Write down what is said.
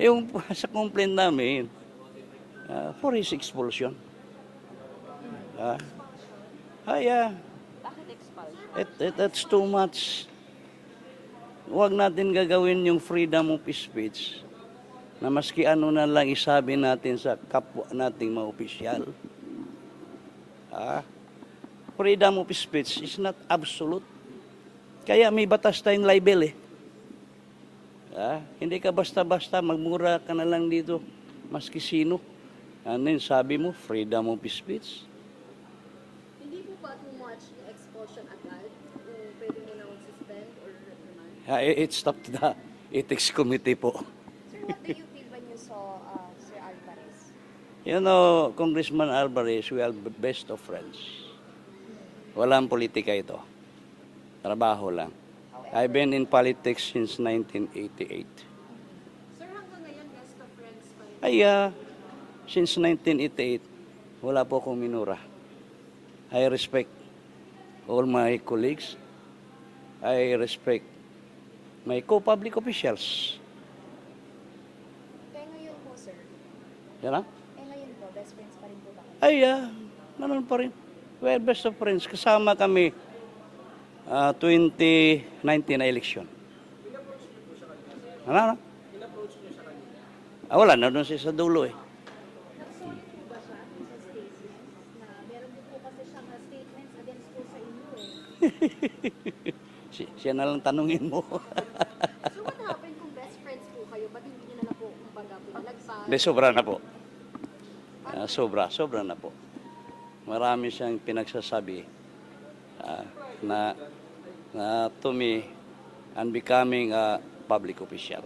Yung sa complaint namin, ah, for his expulsion. Ah, ay, expulsion? it, it, that's too much. Huwag natin gagawin yung freedom of speech na maski ano na lang isabi natin sa kapwa nating mga opisyal. Ah, freedom of speech is not absolute. Kaya may batas tayong libel eh. Ah, hindi ka basta-basta magmura ka na lang dito maski sino. Ano yun, sabi mo, freedom of speech. Hindi po ba too much expulsion agad? Kung pwede mo na suspend or reprimand? Ah, it's up to the ethics committee po. Sir, what do you feel when you saw uh, Sir Alvarez? You know, Congressman Alvarez, we are best of friends. Walang politika ito. Trabaho lang. I've been in politics since 1988. Sir, hanggang ngayon, best of friends pa rin. Ay, ah, since 1988, wala po akong minura. I respect all my colleagues. I respect my co-public officials. Kaya ngayon po, sir. Yan ah. Eh ngayon po, best friends pa rin po ba kayo? Ay, ah, ganun pa rin. We're best of friends. Kasama kami ah, 2019 na election. Ano, ano? Ah, wala na doon siya sa dulo eh. Uh, eh. Si, siya na lang tanungin mo. So what happened kung best friends po kayo? Ba't hindi niyo na lang po kumbaga pinalagsan? De, sobra na po. Ah, sobra, sobra na po. Marami siyang pinagsasabi na, na to me, and becoming a public official.